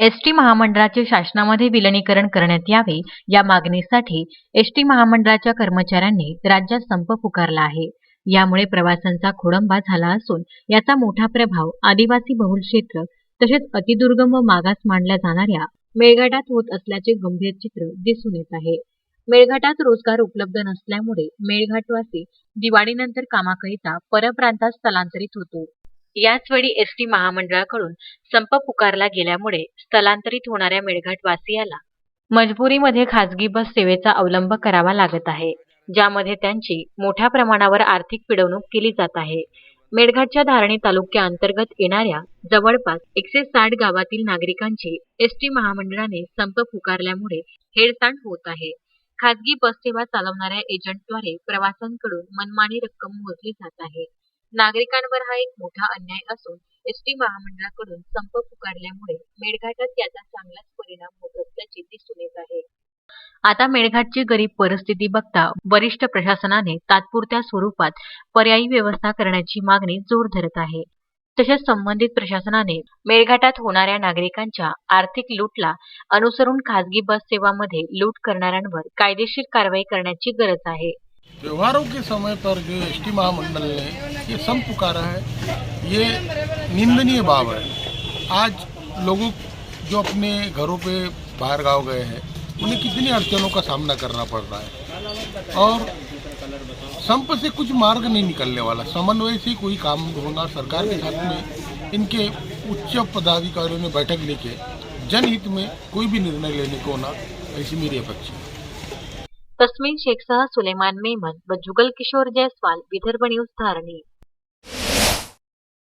ST महामंडळाचे शासनामध्ये विलनीकरण करण्यात यावे या मागणीसाठी एसटी महामंडळाच्या कर्मचाऱ्यांनी राज्यात संप पुकारला आहे. यामुळे प्रवाशांचा खोडंबा झाला असून याचा मोठा प्रभाव आदिवासी बहुल क्षेत्र तसेच अतिदुर्गम व मागास मानल्या जाणाऱ्या मेळघाटात होत असल्याचे गंभीर चित्र दिसून येत आहे. मेळघाटात रोजगार उपलब्ध नसल्यामुळे मेळघाटवासी दिवाळीनंतर कामाकरिता परप्रांतात स्थलांतरित होतो. याचवेळी एसटी महामंडळाकडून संप पुकारला गेल्यामुळे स्थलांतरित होणाऱ्या मेळघाटवासियाला मजबुरीमध्ये खासगी बस सेवेचा अवलंब करावा लागत आहे ज्यामध्ये त्यांची मोठ्या प्रमाणावर आर्थिक पिळवणूक केली जात आहे. मेळघाटच्या धारणी तालुक्याअंतर्गत येणाऱ्या जवळपास एकशे साठ गावातील नागरिकांची एसटी महामंडळाने संप पुकारल्यामुळे हेळसांड होत आहे. खासगी बस सेवा चालवणाऱ्या एजंटद्वारे प्रवाशांकडून मनमानी रक्कम मोजली जात आहे. नागरिकांवर हा एक मोठा अन्याय असून एसटी महामंडळाकडून संप पुकारल्यामुळे मेळघाटात याचा चांगलाच परिणाम होत असल्याचे दिसून येत आहे. आता मेळघाटची गरीब परिस्थिती बघता वरिष्ठ प्रशासनाने तात्पुरत्या स्वरूपात पर्यायी व्यवस्था करण्याची मागणी जोर धरत आहे. तसेच संबंधित प्रशासनाने मेळघाटात होणाऱ्या नागरिकांच्या आर्थिक लूटला अनुसरून खासगी बस सेवामध्ये लूट करणाऱ्यांवर कायदेशीर कारवाई करण्याची गरज आहे. त्योहारों के समय पर जो एस टी महामंडल ने ये संप पुकारा है, ये निंदनीय भाव है। आज लोगों जो अपने घरों पे बाहर गाँव गए हैं, उन्हें कितनी अड़चनों का सामना करना पड़ रहा है? और संप से कुछ मार्ग नहीं निकलने वाला। समन्वय से कोई काम होना सरकार के साथ में इनके उच्च पदाधिकारियों ने बैठक लेके जनहित में कोई भी निर्णय लेने को होना ऐसी मेरी अपेक्षा है। तस्मिन शेखसह सुलेमान मेमन व जुगल किशोर जयस्वाल विदर्भ न्यूज धारणी.